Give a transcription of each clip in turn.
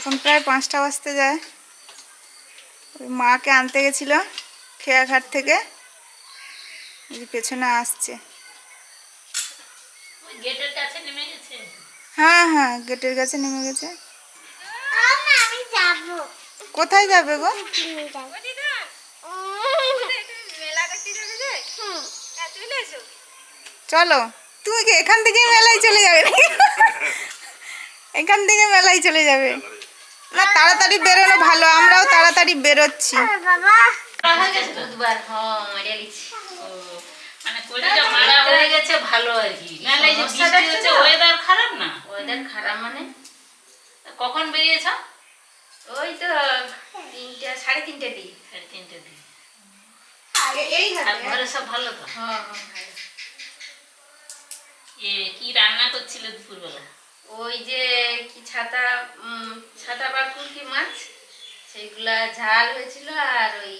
এখন প্রায় পাঁচটা বাজতে যায়। ওই মাকে আনতে গেছিল খেয়াঘাট থেকে। এই পেছনে আসছে। হ্যাঁ হ্যাঁ গেটের কাছে নেমে গেছে। কোথায় যাবে গো। চলো তুমি কি এখান থেকে মেলায় চলে যাবে এখান থেকে মেলায় চলে যাবে। না তাড়াতাড়ি বেরোনো ভালো আমরাও তাড়াতাড়ি বেরোচ্ছি। হয়ে হ্যাঁ মানে কোলটা মারা গেছে ভালো আর কি নাহলে এই যে বৃষ্টি হচ্ছে ওয়েদার খারাপ না? ওয়েদার খারাপ কখন বেরিয়েছ? ওই তো তিনটা সাড়ে তিনটে সাড়ে তিনটে দিকে। এই ঘরে। সব ভালো তো? হ্যাঁ, কি রান্না করছিল দুপুরবেলা? ওই যে কি ছাতা ছাতা বা কুলকি মাছ সেইগুলা ঝাল হয়েছিল আর ওই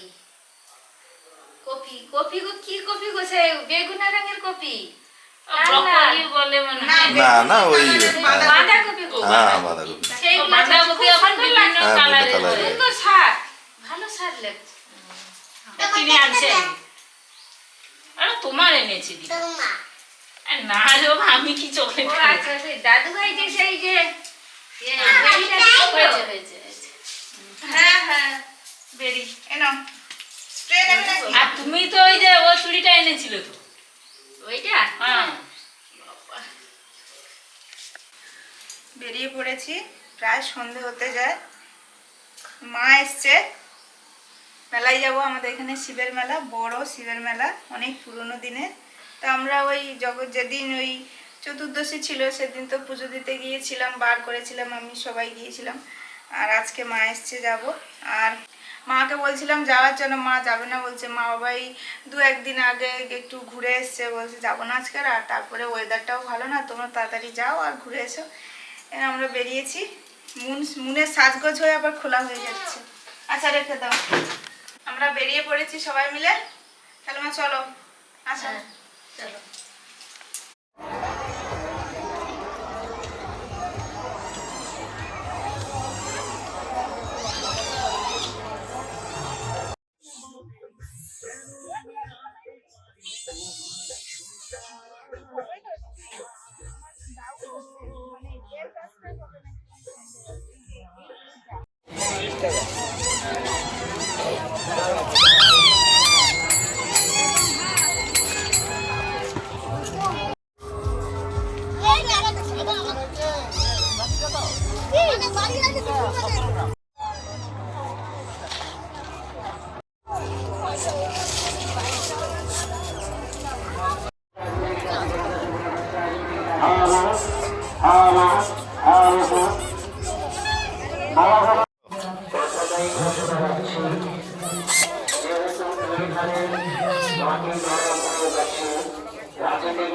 কপি কপি গো কি কপি গো সে বেগুনা রঙের কপি? ব্রকলি বলে না না ওই বাঁধাকপি। হ্যাঁ বাঁধাকপি। সেইগুলা বাঁধাকপি এখন বিভিন্ন কালারের বিভিন্ন কালারের। সুন্দর স্বাদ ভালো স্বাদ লাগছে। কিনে আনছে আরে তোমার এনেছি দিদি। না। রে আমি কি ও আচ্ছা সেই দাদু ভাই যে সেই যে হ্যাঁ হ্যাঁ বেরি আর তুমি তো ওই যে ও চুড়িটা এনেছিলে তো। ওইটা? হ্যাঁ। বেরিয়ে পড়েছি প্রায় সন্ধে হতে যায়। মা এসছে। মেলায় যাব আমাদের এখানে শিবের মেলা বড় শিবের মেলা অনেক পুরনো দিনে তো আমরা ওই জগৎ যেদিন ওই চতুর্দশী ছিল, সেদিন তো পুজো দিতে গিয়েছিলাম, বার করেছিলাম, আমি সবাই গিয়েছিলাম। আর আজকে মা এসছে যাব। আর মাকে বলছিলাম, যাওয়ার জন্য মা যাবে না। বলছে, মা বাবাই দু একদিন আগে একটু ঘুরে এসছে। বলছে, যাব না আজকে আর তারপরে ওয়েদারটাও ভালো না, তোমরা তাড়াতাড়ি যাও আর ঘুরে এসো। এর আমরা বেরিয়েছি। মুন, মুনের সাজগোজ হয়ে আবার খোলা হয়ে যাচ্ছে। আচ্ছা রেখে দাও। আমরা বেরিয়ে পড়েছি সবাই মিলে। তাহলে মা, চলো আচ্ছা চলো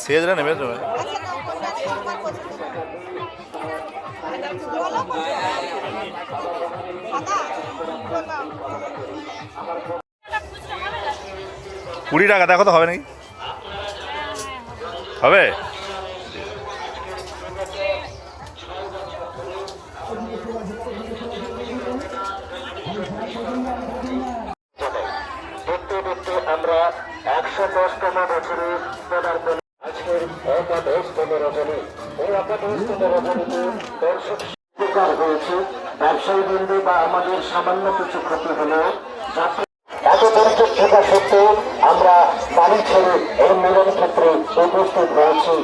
সেজরা নেবে তো কুড়ি টাকা দেখো তো হবে নাকি? হবে? একশো দশতম বছরে পদার্পণ আজকের একাদশতম রজনী এই একাদশতম রজনীতে দর্শক হয়েছে ব্যবসায়ী বৃন্দ বা আমাদের সামান্য কিছু ক্ষতি হলেও যাত্রী এত দুর্যোগ থাকা সত্ত্বেও আমরা বাড়ি ছেড়ে এই মিলন ক্ষেত্রে উপস্থিত হয়েছি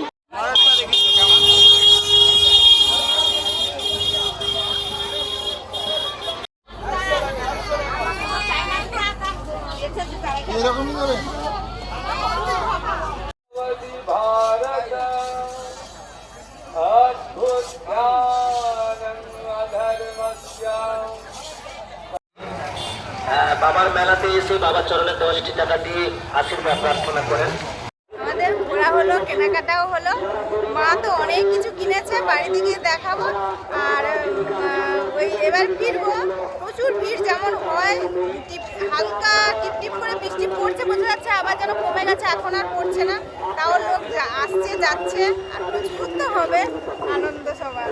বাবার মেলাতে এসে বাবার চরণে দশটি টাকা দিয়ে আশীর্বাদ প্রার্থনা করেন। আমাদের হলো, কেনাকাটাও হলো। মা তো অনেক কিছু কিনেছে, বাড়িতে গিয়ে দেখাবো। আর ওই এবার ফিরবো। প্রচুর ভিড় যেমন হয় হালকা টিপ টিপ করে বৃষ্টি পড়ছে, বোঝা যাচ্ছে আবার যেন কমে গেছে, এখন আর পড়ছে না। তাও লোক আসছে, যাচ্ছে, আর প্রচুর তো হবে, আনন্দ সবার।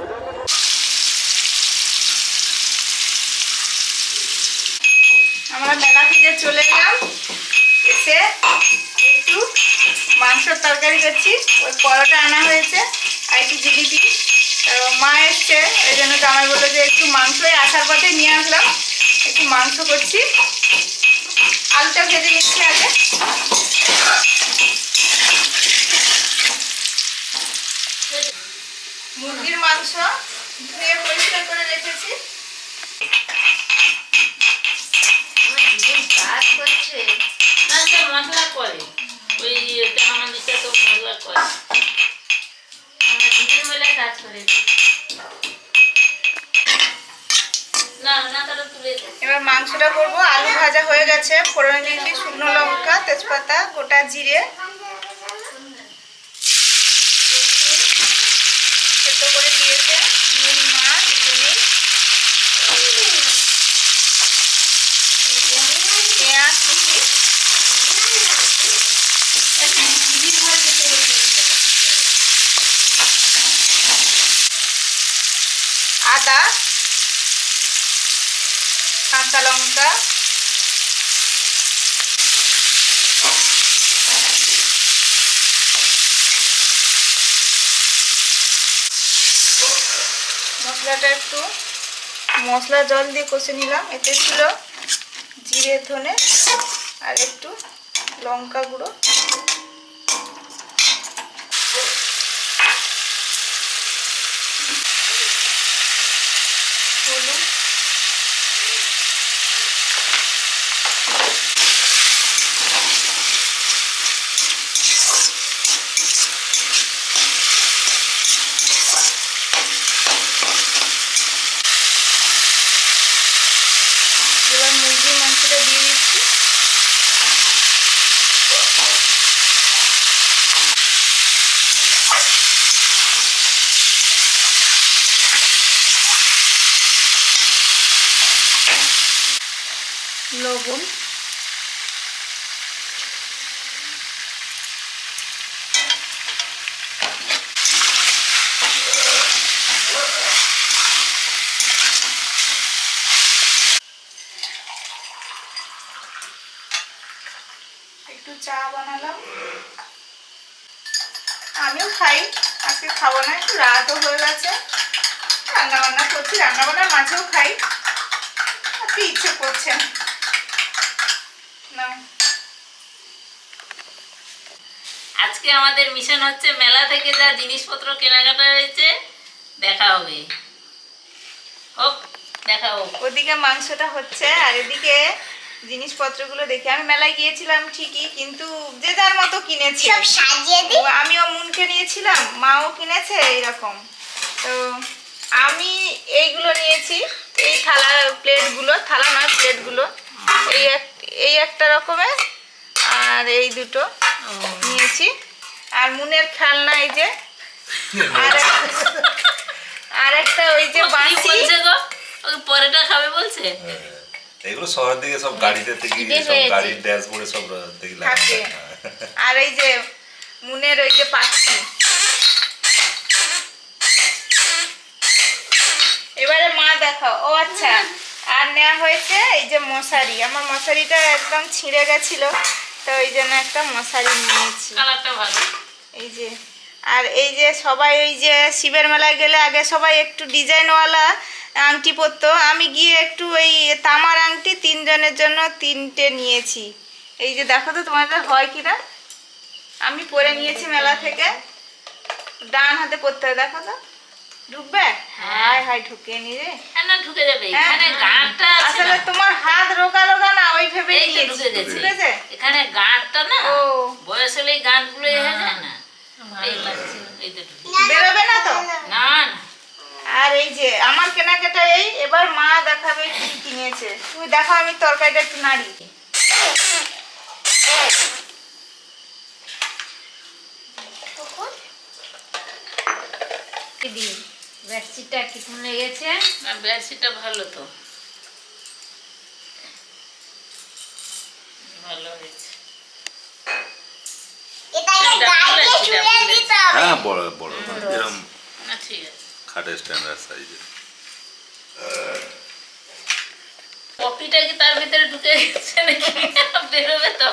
আমরা মেলা থেকে চলে এলাম। এসে একটু মাংসর তরকারি করছি। ওই পরোটা আনা হয়েছে, আর একটু জিলিপি। মা এসছে, ওই জন্য জামাই বলল যে একটু মাংসই আসার পথে নিয়ে আসলাম। একটু মাংস করছি। আলুটা ভেজে নিচ্ছি আগে। মুরগির মাংস ধুয়ে পরিষ্কার করে রেখেছি। কাজ করছে না সে মশলা করে ওই তেমন দিতে তো মশলা করে আমার দিদির বেলা কাজ করে এবার মাংসটা করব, আলু ভাজা হয়ে গেছে, ফোড়ন দিচ্ছি শুকনো লঙ্কা, তেজপাতা, গোটা জিরে। সেদ্ধ করে দিয়েছে, নুন, মাছ পেঁয়াজ আদা কাঁচা লঙ্কা মশলাটা একটু মশলা জল দিয়ে কষে নিলাম। এতে ছিল জিরে ধনে আর একটু লঙ্কা গুঁড়ো হলুদ এবার মুরগির মাংসটা দিয়ে দিচ্ছি লবণ একটু চা বানালাম। আমিও খাই। আজকে খাব না, একটু রাতও হয়ে গেছে। রান্না বান্না করছি রান্না বান্নার মাঝেও খাই। আজকে ইচ্ছে করছে না। না। আজকে আমাদের মিশন হচ্ছে মেলা থেকে যা জিনিসপত্র কেনাকাটা হয়েছে দেখা হবে। হোক দেখা হোক। ওদিকে মাংসটা হচ্ছে আর এদিকে জিনিসপত্রগুলো দেখে। আমি মেলায় গিয়েছিলাম ঠিকই কিন্তু যে যার মতো কিনেছি। সব সাজিয়ে দিই আমিও মুনকে নিয়েছিলাম মাও কিনেছে এইরকম তো আমি এইগুলো নিয়েছি। এই থালা প্লেটগুলো থালা নয় প্লেটগুলো এই এক এই একটা রকমের আর এই দুটো নিয়েছি। আর মুনের খেলনা এই যে আর একটা ওই যে বাঁশি পরেটা খাবে বলছে? এগুলো শহরের দিকে সব গাড়িতে থেকে সব। গাড়ির ড্যাশবোর্ডে সব দেখি থাকে। আর এই যে মুনের ওই যে পাখি। এবারে মা দেখাও। ও আচ্ছা। নেওয়া হয়েছে এই যে মশারি। আমার মশারিটা একদম ছিঁড়ে গেছিল তো ওই জন্য একটা মশারি নিয়েছি। এই যে আর এই যে সবাই ওই যে শিবের মেলায় গেলে আগে সবাই একটু ডিজাইনওয়ালা আংটি পরতো। আমি গিয়ে একটু ওই তামার আংটি তিনজনের জন্য তিনটে নিয়েছি। এই যে দেখো তো তোমাদের হয় কিনা আমি পরে নিয়েছি মেলা থেকে। ডান হাতে পরতে হয় দেখো তো। ঢুকবে? হাই হাই ঢুকিয়ে নি রে। হ্যাঁ না ঢুকে যাবে। হ্যাঁ। এখানে গাঁটটা আছে আসলে তোমার হাত রোগা রোগা না ওই ভেবে ঢুকে গেছে। এখানে গাঁটটা না ও। বয়স হলে গাঁটগুলো এ হয়ে যায় না। ঢুকে বেরোবে না তো? না আর এই যে আমার কেনাকাটা এই এবার মা দেখাবে কি কিনেছে। তুমি দেখো আমি তরকারিটা একটু নাড়ি। দিদি বেডশিটটা কীরকম লেগেছে। না বেডশিটটা ভালো তো। ভালো হয়েছে। হ্যাঁ বড় বড় এরকম ঠিক আছে। খাটের স্ট্যান্ডার্ড সাইজের কপিটা কি তার ভিতরে ঢুকে গেছে নাকি? বেরোবে তো।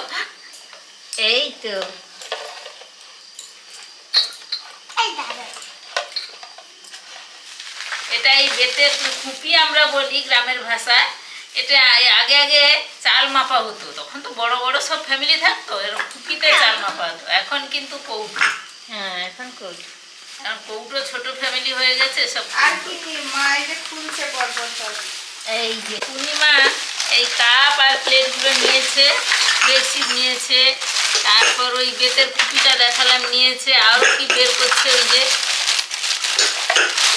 এই তো এই দাদা এটা এই বেতের খুপি আমরা বলি গ্রামের ভাষায়। এটা আগে আগে চাল মাপা হতো তখন তো বড় বড় সব ফ্যামিলি থাকতো এরকম খুপিতে চাল মাপা হতো। এখন কিন্তু কৌটো। হ্যাঁ এখন কই এখন কৌটো ছোট ফ্যামিলি হয়ে গেছে সব আর কি মা এই যে খুলছে পরপর এই যে পূর্ণিমা এই কাপ আর প্লেটগুলো নিয়েছে বেডশিট নিয়েছে তারপর ওই বেতের খুপিটা দেখালাম নিয়েছে আরও কি বের করছে ওই যে। আর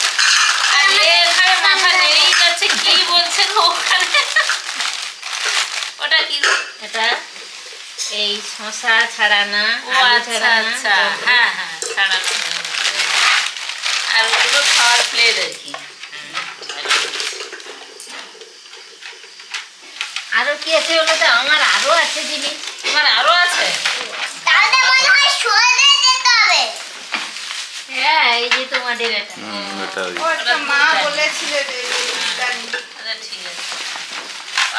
এর ঘাড়ে মাথা নেই যাচ্ছে কি বলছে ওখানে? ওটা কি? এটা এই শশা ছাড়ানা আলু আচ্ছা ছাড়ানা আচ্ছা। হ্যাঁ হ্যাঁ ছাড়ানো আর ওগুলো খাওয়ার প্লেট আর কি। আরও কি আছে বলো তো আমার আরও আছে জিনিস তোমার আরও আছে। তাহলে মনে হয় সরে যেতে হবে। হ্যাঁ এই যে তোমাদের এটা। হুম, এটা ওই মা বলেছিল যে এই জিনিসটা নিতে। আচ্ছা ঠিক আছে।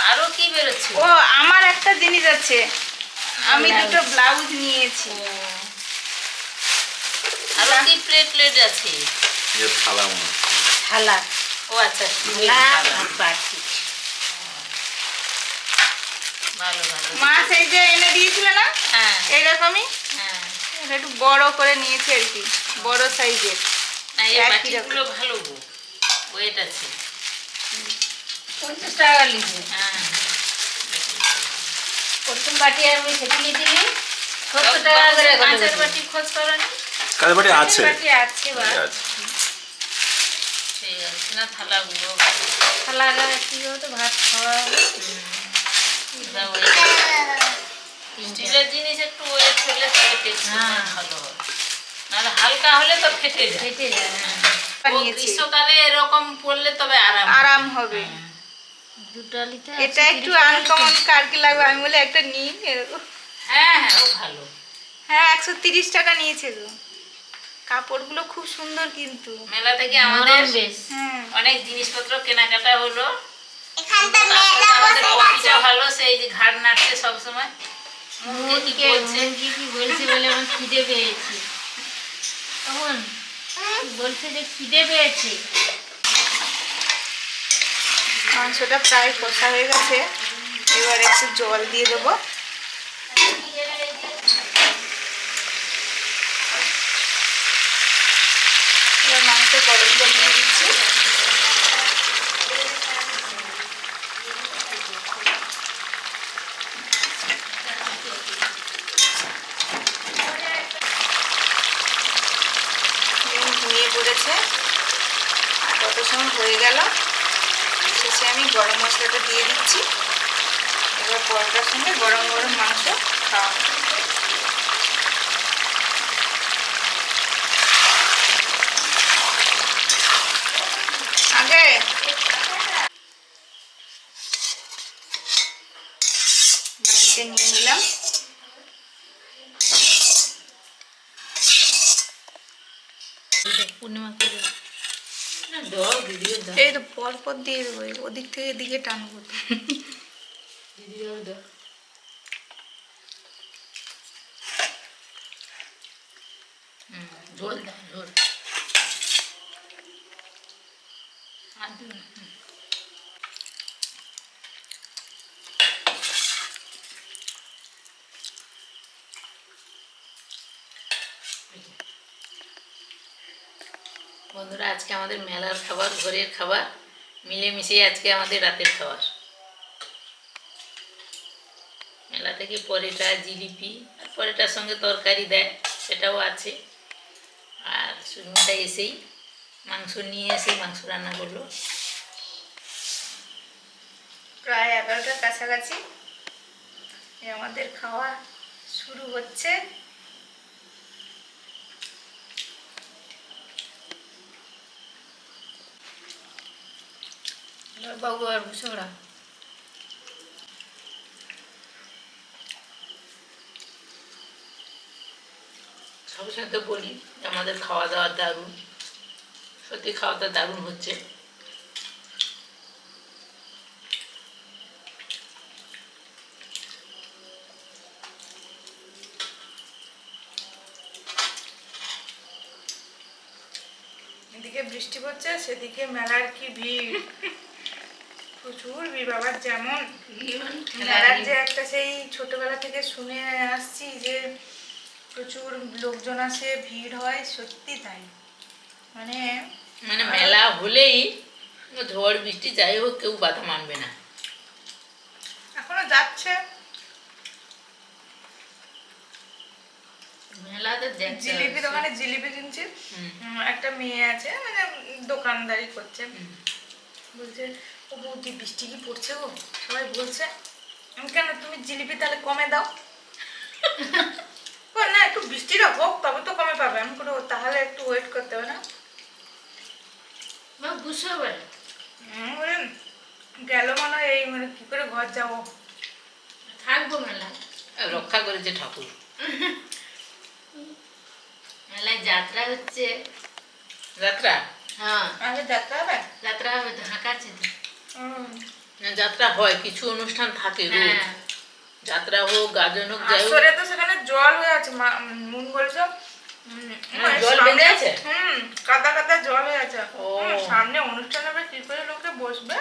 আরও কি বেরোচ্ছে? ও আমার একটা জিনিস আছে। আমি দুটো ব্লাউজ নিয়েছি। আরও কি প্লেট প্লেট আছে? যে থালা মনে থালা। ও আচ্ছা ভালো ভালো। মা সেই যে এনে দিয়েছিল না? হ্যাঁ। এইরকমই? হ্যাঁ। এটা একটু বড় করে নিয়েছি আর কি বড় সাইজের। না এই একই বাটিগুলো ভালো ওয়েট আছে। পঞ্চাশ টাকা লিখে। হ্যাঁ। প্রথম বাটি আমি সেটি দিলি সত্তর টাকা করে কাঁচের বাটি খোঁজ করনি? কাজের বাড়ি আছে। বাটি আছে বা। ঠিক আছে না থালাগুলো থালা কি হতো ভাত খাওয়া স্টিলের জিনিস একটু ওয়েট হলে তবে টেস্ট হ্যাঁ। ভালো হয়। নাহলে হালকা হলে তো ফেটে যায়। ফেটে যায় হ্যাঁ। গ্রীষ্মকালে এরকম পড়লে তবে আরাম। আরাম হবে। এটা একটু আনকমন কার কি লাগবে আমি বলে একটা নিন এরকম হ্যাঁ হ্যাঁ ও ভালো। হ্যাঁ একশো তিরিশ টাকা নিয়েছে গো। কাপড়গুলো খুব সুন্দর কিন্তু। মেলা থেকে আমাদের হ্যাঁ। অনেক জিনিসপত্র কেনাকাটা হলো। ভালো সেই যে ঘাড় নাড়ছে সবসময়। মুরগিকে বলছে? মুরগি কি বলছে বলে আমার খিদে পেয়েছে। তখন কি বলছে যে খিদে পেয়েছে। মাংসটা প্রায় কষা হয়ে গেছে। এবার একটু জল দিয়ে দেবো। এবার মাংস গরম জল দিয়ে দিচ্ছি পড়েছে আর কত সময় হয়ে গেল? শেষে আমি গরম মশলাটা দিয়ে দিচ্ছি। এবার পরটার সঙ্গে গরম গরম মাংস খাওয়া হবে। আগে বাটিতে নিয়ে নিলাম পূর্ণিমা করে ডর ভিডিও দাও। এই তো পর পর দিয়ে দেবো ওদিক থেকে এদিকে টানবো দিদি ঝোল দাও ঝোল। আর বন্ধুরা, আজকে আমাদের মেলার খাবার ঘরের খাবার মিলেমিশে আজকে আমাদের রাতের খাবার। মেলা থেকে পরেটা, জিলিপি, আর পরেটার সঙ্গে তরকারি দেয়, সেটাও আছে। আর সুরমাটা এসেই মাংস নিয়ে এসে মাংস রান্না করল। প্রায় এগারোটার কাছাকাছি আমাদের খাওয়া শুরু হচ্ছে। বাবু আর ভূষণরা সবসময় তো বলি আমাদের খাওয়া দাওয়া দারুণ। সত্যি খাওয়াটা দারুণ হচ্ছে। এদিকে বৃষ্টি পড়ছে সেদিকে মেলার কি ভিড়? প্রচুর ভিড় বাবার যেমন। মেলার যে একটা সেই ছোটবেলা থেকে শুনে আসছি যে প্রচুর লোকজন আসে ভিড় হয় সত্যি তাই। মানে মানে মেলা হলেই ঝড় বৃষ্টি যাই হোক কেউ বাধা মানবে না। এখনও যাচ্ছে। মেলাতে জিলিপি দোকানে জিলিপি কিনছি। একটা মেয়ে আছে মানে দোকানদারি করছে। বলছে ও বৌদি বৃষ্টি কি পড়ছে গো? সবাই বলছে কেন তুমি জিলিপি তাহলে কমে দাও? না একটু বৃষ্টিটা হোক তবে তো কমে পাবে। আমি কোনো তাহলে একটু ওয়েট করতে হবে না? বুঝতে পারে গেল মনে হয় এই মানে কি করে ঘর যাব? থাকব মেলা রক্ষা করেছে ঠাকুর। মেলায় যাত্রা হচ্ছে। যাত্রা? হ্যাঁ। আগে যাত্রা হবে? যাত্রা হবে হুম। না, যাত্রা হয় কিছু অনুষ্ঠান থাকে হ্যাঁ। যাত্রা হোক গাজন হোক যাই হোক। তো সেখানে জল হয়ে আছে মুন বলছো হ্যাঁ, ওই জল বেঁধে আছে? হুম কাদা কাদা জল হয়ে আছে। ও। সামনে অনুষ্ঠান হবে কি করে লোকে বসবে?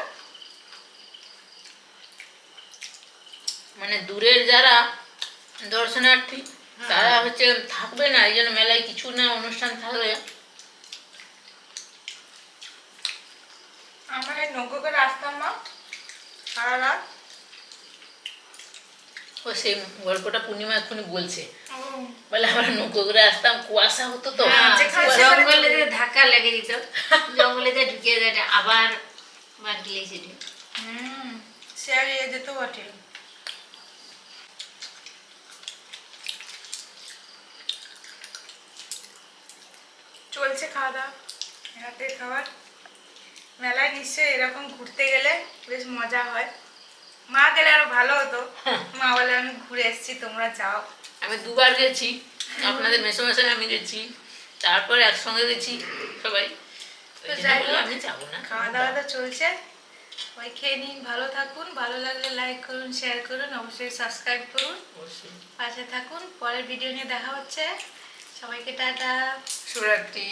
মানে দূরের যারা দর্শনার্থী তারা হচ্ছে থাকবে না এই জন্য মেলায় কিছু না অনুষ্ঠান থাকলে আমরা এই নৌকো করে আসতাম মা সারা রাত। ও সেই গল্পটা পূর্ণিমা এক্ষুনি বলছে। বলে আমরা নৌকো করে আসতাম কুয়াশা হতো তো। হ্যাঁ, জঙ্গলে যে ধাক্কা লেগে দিত জঙ্গলে যে ঢুকিয়ে দেয় আবার বাকি লেগেছে হুম। সে ইয়ে যেত বটে। চলছে খাওয়া দাওয়া রাতের খাবার। মেলায় নিশ্চয়ই এরকম ঘুরতে গেলে বেশ মজা হয়। মা গেলে আরও ভালো হতো। মা বলে আমি ঘুরে এসেছি তোমরা যাও। আমি দুবার গেছি আপনাদের মেসোমেশাই আমি গেছি তারপর একসঙ্গে গেছি সবাই। আমি যাব না। খাওয়া দাওয়া তো চলছে। ওই খেয়ে নিন ভালো থাকুন। ভালো লাগলে লাইক করুন শেয়ার করুন অবশ্যই সাবস্ক্রাইব করুন। পাশে থাকুন। পরের ভিডিও নিয়ে দেখা হচ্ছে। সবাইকে টাটা। শুভরাত্রি।